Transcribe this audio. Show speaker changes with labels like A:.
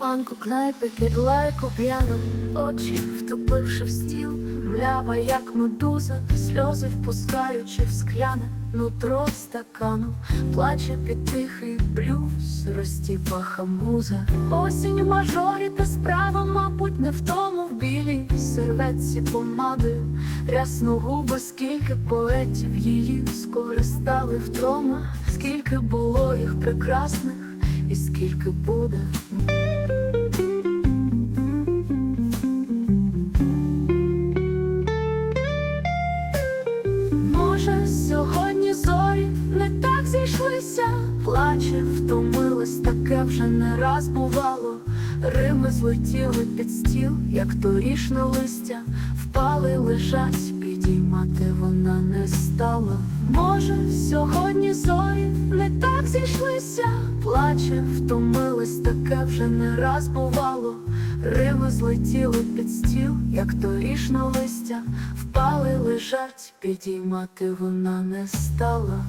A: ранку кнайпи під лайку п'яно, очі втопивши в стіл, млява, як медуза, сльози впускаючи в скляне нутро стакану, плаче під тихий блюз, розтіпа хамуза. Осінь в мажорі та справа, мабуть, не в тому. В білій серветці помадою, рясно губи, скільки поетів її скористали вдома, скільки було їх прекрасних і скільки буде. Може, сьогодні зорі не так зійшлися, плаче, втомилась, таке вже не раз бувало. Рими злетіли під стіл, як торішне листя, впали, лежать, підіймати вона не стала. Може, сьогодні зорі не так зійшлися, плаче, втомилась, таке вже не раз бувало. Рими злетіли під стіл, як торішне листя, впали, лежать, підіймати вона не стала.